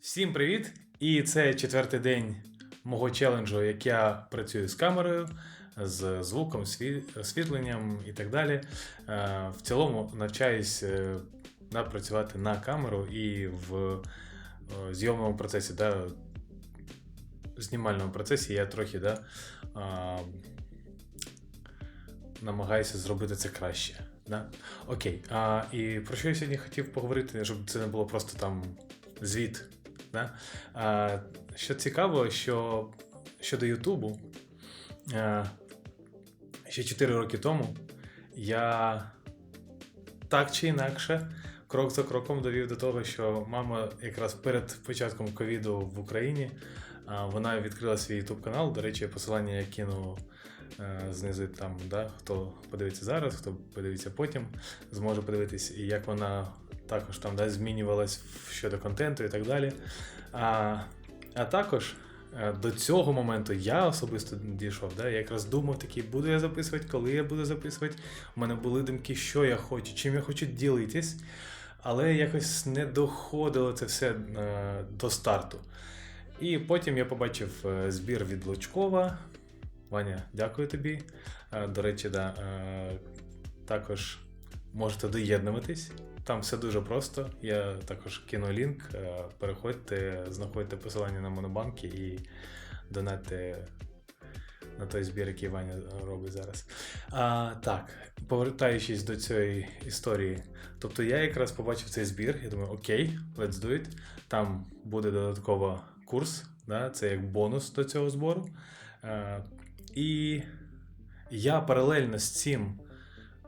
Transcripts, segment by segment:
Всім привіт! І це четвертий день мого челенджу, як я працюю з камерою, з звуком, сві- освітленням і так далі. Е, В цілому навчаюсь е, працювати на камеру і в е, зйомному процесі, да, знімальному процесі я трохи да, намагаюся зробити це краще. Да? Окей. А, і про що я сьогодні хотів поговорити, щоб це не було просто там звіт. Да? А, що цікаво, що щодо Ютубу, ще 4 роки тому я так чи інакше, крок за кроком довів до того, що мама якраз перед початком ковіду в Україні вона відкрила свій YouTube канал. До речі, посилання я кину е, знизу там, да, хто подивиться зараз, хто подивиться потім, зможе подивитись, як вона також там да, змінювалась щодо контенту і так далі. А, а також е, до цього моменту я особисто дійшов. Да, я якраз думав такий, буду я записувати, коли я буду записувати. У мене були думки, що я хочу, чим я хочу ділитись, але якось не доходило це все е, до старту. І потім я побачив е, збір від Лучкова. Ваня, дякую тобі. До речі, да, також можете доєднуватись. Там все дуже просто. Я також кину лінк. е, Переходьте, знаходьте посилання на монобанки і донатьте на той збір, який Ваня робить зараз. А, так, повертаючись до цієї історії. Тобто я якраз побачив цей збір, я думаю, окей, let's do it. Там буде додатково курс, да, це як бонус до цього збору. Е, і я паралельно з цим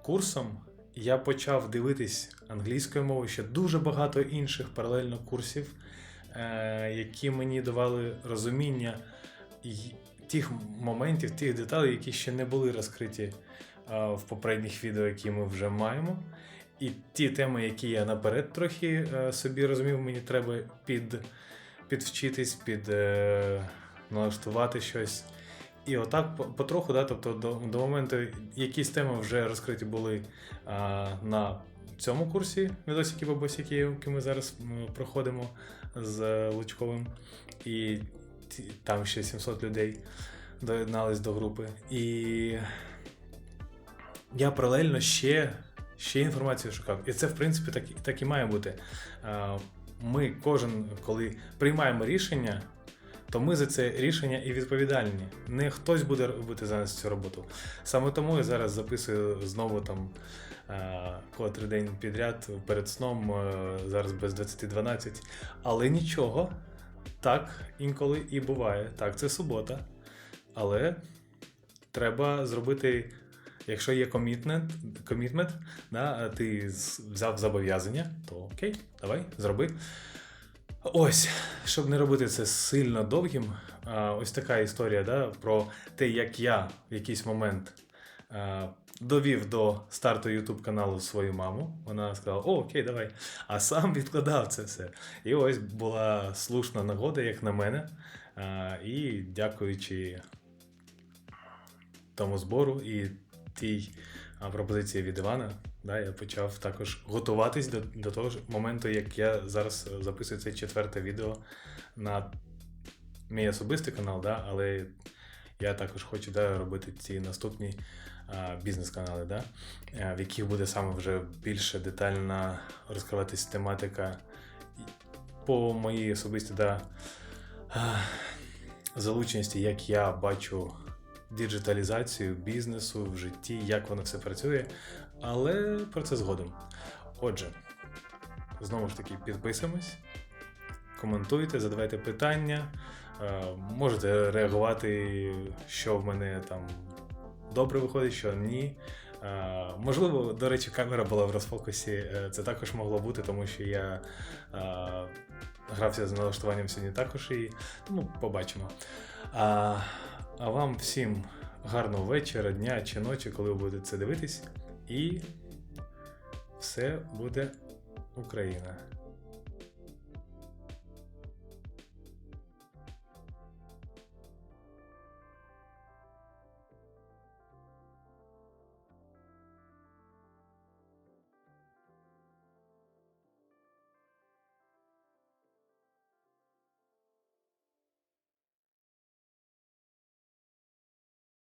курсом я почав дивитись англійською мовою ще дуже багато інших паралельно курсів, е, які мені давали розуміння тих моментів, тих деталей, які ще не були розкриті е, в попередніх відео, які ми вже маємо. І ті теми, які я наперед трохи е, собі розумів, мені треба під, підвчитись, під налаштувати щось. І отак потроху, да, тобто до, до моменту якісь теми вже розкриті були а, на цьому курсі відосики бабосики, які ми зараз проходимо з е, Лучковим. І там ще 700 людей доєднались до групи. І я паралельно ще, ще інформацію шукав. І це, в принципі, так, так і має бути. Ми кожен, коли приймаємо рішення, то ми за це рішення і відповідальні. Не хтось буде робити за нас цю роботу. Саме тому я зараз записую знову там е, котрий день підряд перед сном, е, зараз без 20.12. Але нічого, так інколи і буває. Так, це субота. Але треба зробити. Якщо є комітмент, комітмент да, ти взяв зобов'язання, то окей, давай, зроби. Ось, щоб не робити це сильно довгим, ось така історія да, про те, як я в якийсь момент довів до старту YouTube каналу свою маму. Вона сказала: О, окей, давай. А сам відкладав це все. І ось була слушна нагода, як на мене. І дякуючи тому збору і тій пропозиції від Івана, да, я почав також готуватись до, до того моменту, як я зараз е, записую це четверте відео на мій особистий канал, да, але я також хочу да, робити ці наступні бізнес-канали, да, а, в яких буде саме вже більше детально розкриватись тематика по моїй особистій да, залученості, як я бачу діджиталізацію бізнесу в житті, як воно все працює, але про це згодом. Отже, знову ж таки, підписуємось, коментуйте, задавайте питання, е, можете реагувати, що в мене там добре виходить, що ні. Е, Можливо, до речі, камера була в розфокусі. е, Це також могло бути, тому що я грався з налаштуванням сьогодні також і ну, побачимо. А, вам всім гарного вечора, дня чи ночі, коли ви будете це дивитись. І все буде Україна.